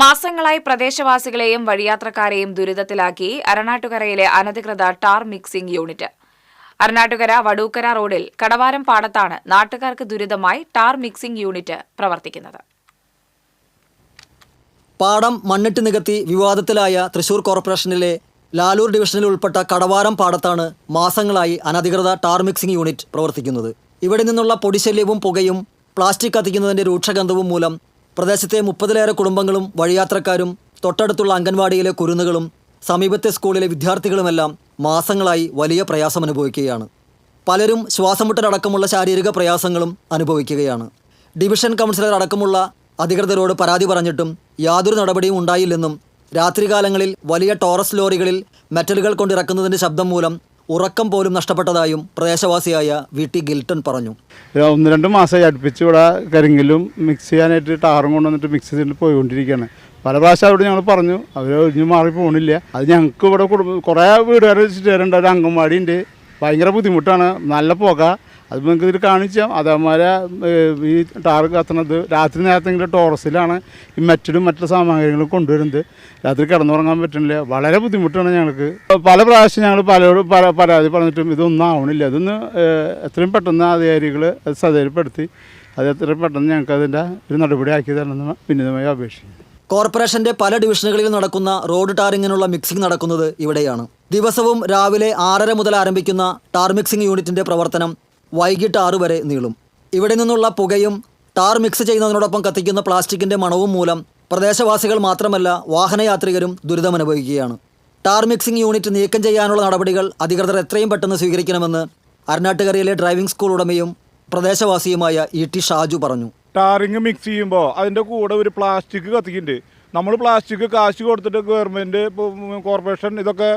മാസങ്ങളായി പ്രദേശവാസികളെയും വഴിയാത്രക്കാരെയും ദുരിതത്തിലാക്കി അരണാട്ടുകരയിലെ അനധികൃത tar mixing unit. Aranattukara Vadookkara റോഡിൽ കടവാരം പാടത്താണ് നാട്ടുകാർക്ക് ദുരിതമായി ടാർ മിക്സിംഗ് യൂണിറ്റ് പ്രവർത്തിക്കുന്നത്. പാടം മണ്ണിട്ട് നികത്തി വിവാദത്തിലായ തൃശൂർ കോർപ്പറേഷനിലെ ലാലൂർ ഡിവിഷനിൽ ഉൾപ്പെട്ട കടവാരം പാടത്താണ് മാസങ്ങളായി അനധികൃത ടാർ മിക്സിംഗ് യൂണിറ്റ് പ്രവർത്തിക്കുന്നത്. ഇവിടെ നിന്നുള്ള പൊടിശല്യവും പുകയും പ്ലാസ്റ്റിക് കത്തിക്കുന്നതിന്റെ രൂക്ഷഗന്ധവും മൂലം പ്രദേശത്തെ മുപ്പതിലേറെ കുടുംബങ്ങളും വഴിയാത്രക്കാരും തൊട്ടടുത്തുള്ള അംഗൻവാടിയിലെ കുരുന്നുകളും സമീപത്തെ സ്കൂളിലെ വിദ്യാർത്ഥികളുമെല്ലാം മാസങ്ങളായി വലിയ പ്രയാസം അനുഭവിക്കുകയാണ് പലരും ശ്വാസമുട്ടലടക്കമുള്ള ശാരീരിക പ്രയാസങ്ങളും അനുഭവിക്കുകയാണ്. ഡിവിഷൻ കൗൺസിലർ അടക്കമുള്ള അധികൃതരോട് പരാതി പറഞ്ഞിട്ടും യാതൊരു നടപടിയും ഉണ്ടായില്ലെന്നും രാത്രികാലങ്ങളിൽ വലിയ ടോറസ് ലോറികളിൽ മെറ്റലുകൾ കൊണ്ടിറക്കുന്നതിന്റെ ശബ്ദം മൂലം ഉറക്കം പോലും നഷ്ടപ്പെട്ടതായും പ്രദേശവാസിയായ വി ടി ഗിൽട്ടൺ പറഞ്ഞു. ഒന്ന് രണ്ട് മാസമായി അടുപ്പിച്ച് ഇവിടെ കരിങ്കല്ലും മിക്സ് ചെയ്യാനായിട്ട് ടാറും കൊണ്ടുവന്നിട്ട് മിക്സ് ചെയ്തിട്ട് പോയിക്കൊണ്ടിരിക്കുകയാണ്. പല പ്രാവശ്യം അവിടെ ഞങ്ങൾ പറഞ്ഞു അവർ ഒഴിഞ്ഞു മാറി പോകണില്ല അത് ഞങ്ങൾക്ക് ഇവിടെ കുടുംബം കുറേ വീടുകാർ ചുറ്റുകാരുണ്ട് ഒരു അംഗൻവാടി ഉണ്ട് ഭയങ്കര ബുദ്ധിമുട്ടാണ്. നല്ല പുക. അത് നിങ്ങൾക്ക് ഇതിൽ കാണിച്ചാൽ അതേമാതിരി ഈ ടാറ് കത്തണത് രാത്രി നേരത്തെങ്കിലും ടോറസിലാണ് ഈ മെറ്റലും മറ്റു സാമഗ്രികളും കൊണ്ടുവരുന്നത്. രാത്രി കിടന്നുറങ്ങാൻ പറ്റുന്നില്ല വളരെ ബുദ്ധിമുട്ടാണ് ഞങ്ങൾക്ക്. പല പ്രാവശ്യം ഞങ്ങൾ പലരോട് പല പരാതി പറഞ്ഞിട്ടും ഇതൊന്നും ആവണില്ല. ഇതൊന്ന് എത്രയും പെട്ടെന്ന് അധികാരികൾ അത് സദയപ്പെടുത്തി അത് എത്രയും പെട്ടെന്ന് ഞങ്ങൾക്ക് അതിന്റെ ഒരു നടപടി ആക്കി തരണമെന്ന് വിനീതമായി അപേക്ഷിക്കുന്നു. കോർപ്പറേഷന്റെ പല ഡിവിഷനുകളിൽ നടക്കുന്ന റോഡ് ടാറിങ്ങിനുള്ള മിക്സിംഗ് നടക്കുന്നത് ഇവിടെയാണ്. ദിവസവും രാവിലെ ആറര മുതൽ ആരംഭിക്കുന്ന ടാർ മിക്സിംഗ് യൂണിറ്റിന്റെ പ്രവർത്തനം വൈകിട്ട് ആറു വരെ നീളും. ഇവിടെ നിന്നുള്ള പുകയും ടാർ മിക്സ് ചെയ്യുന്നതിനോടൊപ്പം കത്തിക്കുന്ന പ്ലാസ്റ്റിക്കിന്റെ മണവും മൂലം പ്രദേശവാസികൾ മാത്രമല്ല വാഹനയാത്രികരും ദുരിതമനുഭവിക്കുകയാണ്. ടാർ മിക്സിംഗ് യൂണിറ്റ് നീക്കം ചെയ്യാനുള്ള നടപടികൾ അധികൃതർ എത്രയും പെട്ടെന്ന് സ്വീകരിക്കണമെന്ന് അരുണാട്ടുകരയിലെ ഡ്രൈവിംഗ് സ്കൂൾ ഉടമയും പ്രദേശവാസിയുമായ ഇ ടി ഷാജു പറഞ്ഞു. ടാറിങ് മിക്സ് ചെയ്യുമ്പോൾ അതിന്റെ കൂടെ ഒരു പ്ലാസ്റ്റിക് കത്തിക്കുന്നുണ്ട് നമ്മൾ പ്ലാസ്റ്റിക് കാശ് കൊടുത്തിട്ട് ഗവൺമെന്റ് കോർപ്പറേഷൻ ഇതൊക്കെ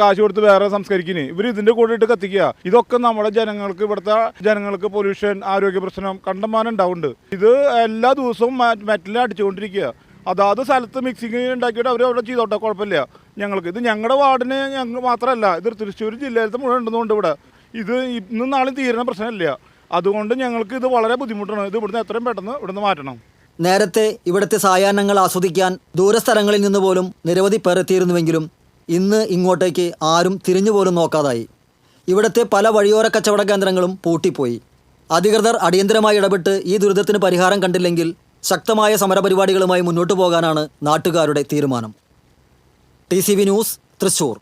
കാശ് കൊടുത്ത് വേറെ സംസ്കരിക്കുന്നത് ഇവർ ഇതിന്റെ കൂടെ ഇട്ട് കത്തിക്കുക ഇതൊക്കെ നമ്മുടെ ജനങ്ങൾക്ക് ഇവിടുത്തെ ജനങ്ങൾക്ക് പൊല്യൂഷൻ ആരോഗ്യ പ്രശ്നം കണ്ടമാനം ഉണ്ടാവുന്നുണ്ട് ഇത് എല്ലാ ദിവസവും മെറ്റൽ അടിച്ചുകൊണ്ടിരിക്കുക അതാത് സ്ഥലത്ത് മിക്സിങ് ഉണ്ടാക്കിയിട്ട് അവർ അവിടെ ചെയ്തോട്ടെ കുഴപ്പമില്ല ഞങ്ങൾക്ക് ഇത് ഞങ്ങളുടെ വാർഡിന് ഞങ്ങൾ മാത്രമല്ല ഇത് തൃശ്ശൂർ ജില്ലയിലത്തെ മുഴുവൻ ഉണ്ടെന്നുണ്ട് ഇവിടെ. ഇത് ഇന്നും നാളെയും തീരുന്ന പ്രശ്നമില്ല അതുകൊണ്ട് ഞങ്ങൾക്ക് ഇത് വളരെ ബുദ്ധിമുട്ടാണ്. ഇത് ഇവിടുന്ന് എത്രയും പെട്ടെന്ന് ഇവിടുന്ന് മാറ്റണം. നേരത്തെ ഇവിടുത്തെ സായാഹ്നങ്ങൾ ആസ്വദിക്കാൻ ദൂരസ്ഥലങ്ങളിൽ നിന്ന് പോലും നിരവധി പേർ എത്തിയിരുന്നുവെങ്കിലും ഇന്ന് ഇങ്ങോട്ടേക്ക് ആരും തിരിഞ്ഞുപോലും നോക്കാതായി. ഇവിടുത്തെ പല വഴിയോര കച്ചവട കേന്ദ്രങ്ങളും പൂട്ടിപ്പോയി. അധികൃതർ അടിയന്തരമായി ഇടപെട്ട് ഈ ദുരിതത്തിന് പരിഹാരം കണ്ടില്ലെങ്കിൽ ശക്തമായ സമരപരിപാടികളുമായി മുന്നോട്ടു പോകാനാണ് നാട്ടുകാരുടെ തീരുമാനം. T news Thrissur.